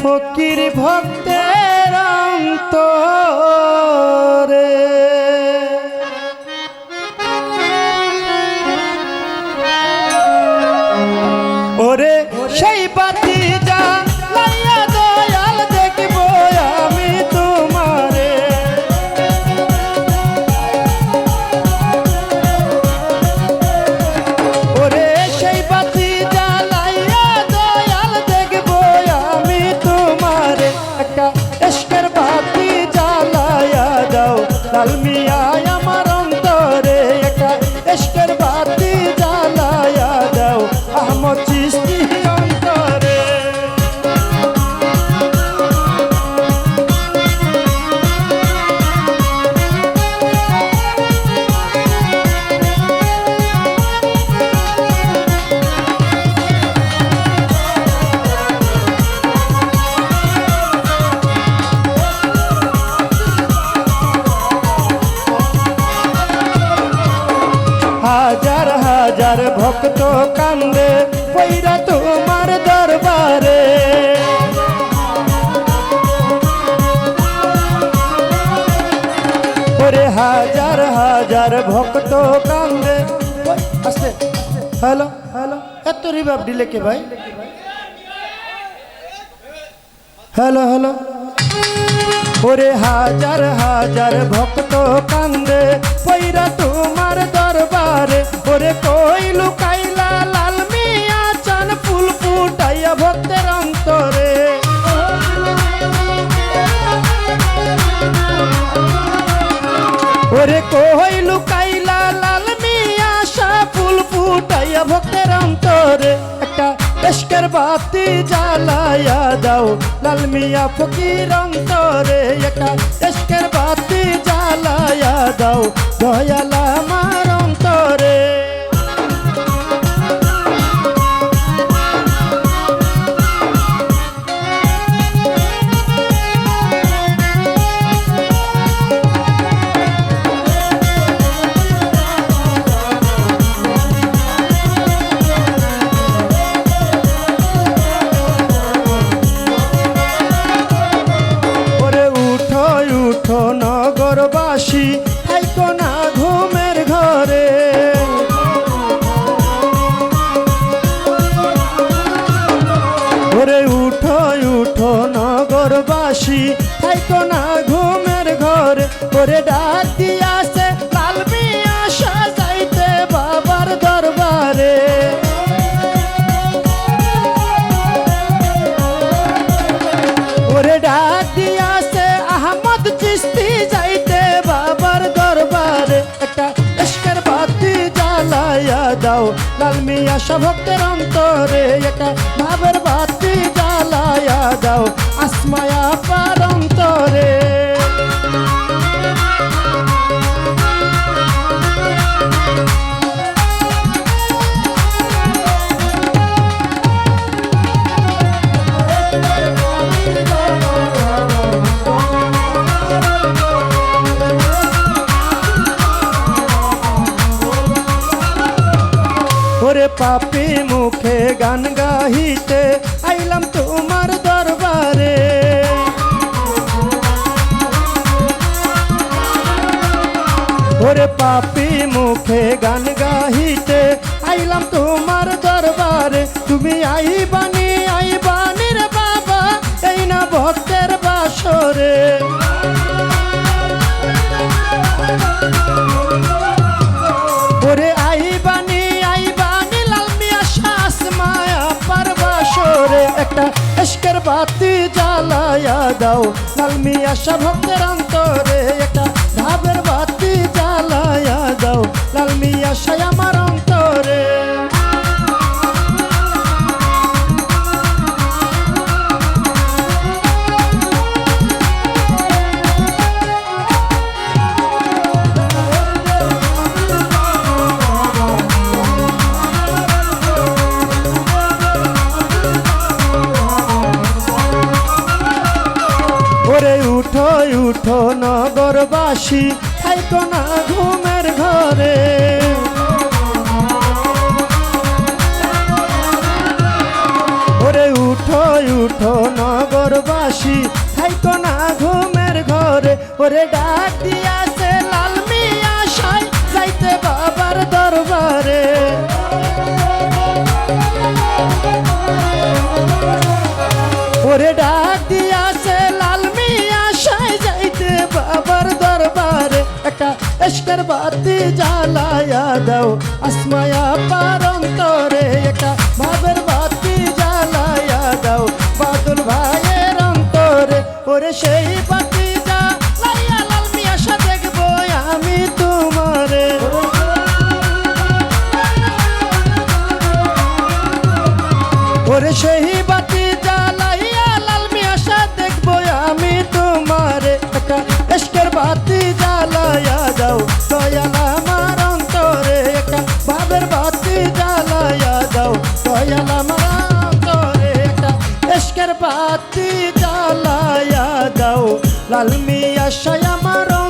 ফকির ভক্তের অন্তরে। হাজার হাজার ভক্ত কান্দে পৈরা তোমার দরবারে। ওরে হাজার হাজার ভক্ত কান্দে আস্তে হ্যালো হ্যালো, এত রিভাব দিলে কে ভাই? Hello hello. ওরে হাজার হাজার ভক্ত কান্দে, পৈরা তোমার দরবারে। ওরে কই লুকাইলা লাল মিয়া চান, ফুল ফুটাইয়া ভক্তের অন্তরে। ওরে কই লুকাইলা লাল মিয়া সা ফুল ফুটাইয়া ভক্তের অন্তরে। একটা এসকের বাতি জ্বালাইয়া দাও। লাল মিয়া ফকির অন্তরে একটা এসকের বাতি জ্বালাইয়া দাও। দয়াল ওরে উঠো উঠো নগরবাসী। থাইকো না ঘুমের ঘর ওরে ডাক দিয়াছে দাও লাল মিয়া সভক্তের অন্তরে একটা ভাবের বাতি জ্বালায়া দাও আসমায়া পার অন্তরে। পাপি মুখে গান গাহিতে আইলাম তোমার দরবারে। ওরে পাপি মুখে গান গাহিতে আইলাম তোমার দরবারে। তুমি আইবানি আইবানি রে বাবা, এই না ভক্তের বাসরে। বাতি জ্বালায়া দাও। নালমিয়া সা অন্তরে একটা ওরে উঠো উঠো নগরবাসী খাইতো না ঘুমের ঘরে। ওরে উঠো উঠো নগরবাসী খাইতো না ঘুমের ঘরে। ওরে ডাক দিয়াছে লাল মিয়া সাই, যাইতে বাবার দরবারে। लश्कर बाती जाला यादव, अस्मया पारं तोरे एका बाबर बाती जाला यादव। बादुल भाये रं तोरे और शेही पक्त কালমি আশায় আমার